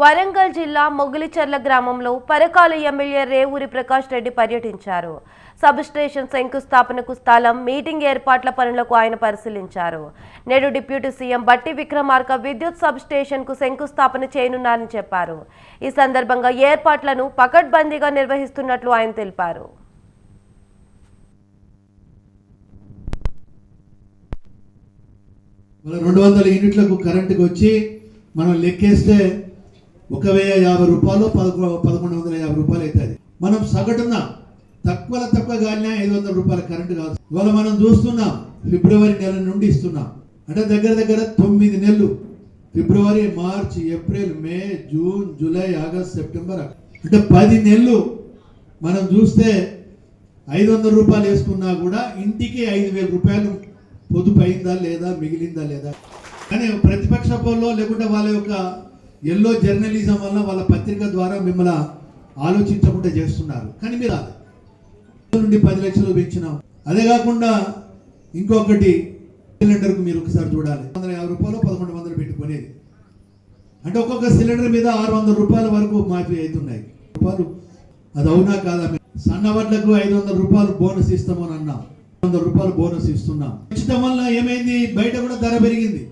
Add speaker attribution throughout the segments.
Speaker 1: వరంగల్ జిల్లా మొగిలిచర్ల గ్రామంలో పరకాల ఎమ్మెల్యే రేవూరి ప్రకాష్ రెడ్డి పర్యటించారు. సబ్ స్టేషన్ శంకుస్థాపనకు స్థలం మీటింగ్ ఏర్పాట్ల పనులకు ఆయన పరిశీలించారు. నేడు డిప్యూటీ సీఎం బట్టి విక్రమార్క విద్యుత్ సబ్ స్టేషన్కు శంకుస్థాపన చేయనున్నారని చెప్పారు. ఈ సందర్భంగా ఏర్పాట్లను పకడ్బందీగా నిర్వహిస్తున్నట్లు ఆయన తెలిపారు.
Speaker 2: రెండు వందల యూనిట్లకు కరెంటుకి వచ్చి మనం లెక్కేస్తే ఒక వెయ్యి యాభై రూపాయలు పదకొ పదకొండు వందల యాభై రూపాయలు అవుతుంది మనం సగటున తక్కువ తక్కువ గాలినా ఐదు వందల రూపాయల కరెంటు కాదు ఇవాళ మనం చూస్తున్నాం ఫిబ్రవరి నెల నుండి ఇస్తున్నాం. అంటే దగ్గర దగ్గర తొమ్మిది నెలలు. February March April May June July August September అంటే పది నెలలు మనం చూస్తే ఐదు వందల రూపాయలు వేసుకున్నా కూడా ఇంటికి ఐదు వేల రూపాయలు పొదుపు అయిందా లేదా మిగిలిందా లేదా? కానీ ప్రతిపక్ష పోల్లో లేకుంటే వాళ్ళ యొక్క ఎల్లో జర్నలిజం వల్ల వాళ్ళ పత్రిక ద్వారా మిమ్మల్ని ఆలోచించకుండా చేస్తున్నారు. కానీ మీరు నుండి పది లక్షలు పెంచినాం. అదే కాకుండా ఇంకొకటి సిలిండర్కు మీరు ఒకసారి చూడాలి. వందల యాభై రూపాయలు పదకొండు వందలు పెట్టుకునేది. అంటే ఒక్కొక్క సిలిండర్ మీద ఆరు వందల రూపాయల వరకు మాఫీ అవుతున్నాయి. రూపాయలు. అది అవునా కాదా సన్న వడ్లకు ఐదు వందల రూపాయలు బోనస్ ఇస్తామని అన్నాం. వందల రూపాయలు బోనస్ ఇస్తున్నాం. ఇచ్చడం వల్ల ఏమైంది? బయట కూడా ధర పెరిగింది.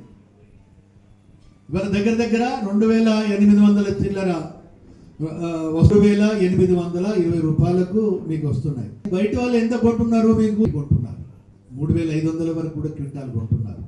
Speaker 2: ఇవాళ దగ్గర దగ్గర రెండు వేల ఎనిమిది వందల చిల్లర ఆ, రెండు వేల ఎనిమిది వందల ఇరవై రూపాయలకు మీకు వస్తున్నాయి. బయట వాళ్ళు ఎంత కొంటున్నారో? మీకు కొంటున్నారు. మూడు వేల ఐదు వందల వరకు కూడా క్వింటాల్ కొంటున్నారు.